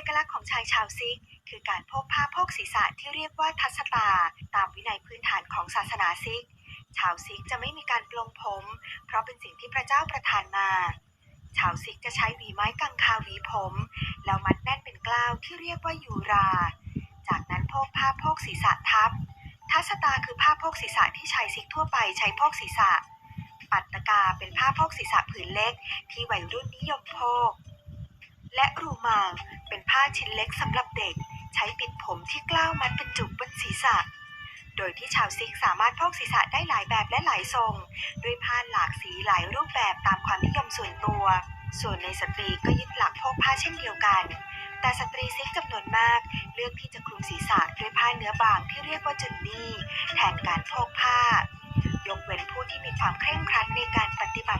เอกลักษณ์ของชาวซิก คือการพกผ้าโพกศีรษะที่เรียกว่าทัศตา ตามวินัยพื้นฐานของศาสนาซิก ชาวซิกจะไม่มีการปลงผม เพราะเป็นสิ่งที่พระเจ้าประทานมาชาวซิกจะใช้หวีไม้กังคาหวีผม แล้วมัดแน่นเป็นกล้าวที่เรียกว่ายูรา จากนั้นโพกผ้าโพกศีรษะทับ ทัศตาคือผ้าโพกศีรษะที่ชายซิกทั่วไปใช้โพกศีรษะ ปัตตกาเป็นผ้าโพกศีรษะผืนเล็กที่วัยรุ่นนิยมโพก และรูมาง เป็นผ้าชิ้นเล็กสำหรับเด็ก ใช้ปิดผมที่กล้าวมัดเป็นจุกบนศีรษะ โดยที่ชาวซิกสามารถพกศีรษะได้หลายแบบและหลายทรง ด้วยผ้าหลากสีหลายรูปแบบตามความนิยมส่วนตัว ส่วนในสตรีก็ยึดหลักพกผ้าเช่นเดียวกัน แต่สตรีซิกจำนวนมาก เลือกที่จะคลุมศีรษะด้วยผ้าเนื้อบางที่เรียกว่าจุนนี่แทนการพกผ้ายกเว้นผู้ที่มีความเคร่งครัดในการปฏิบัติ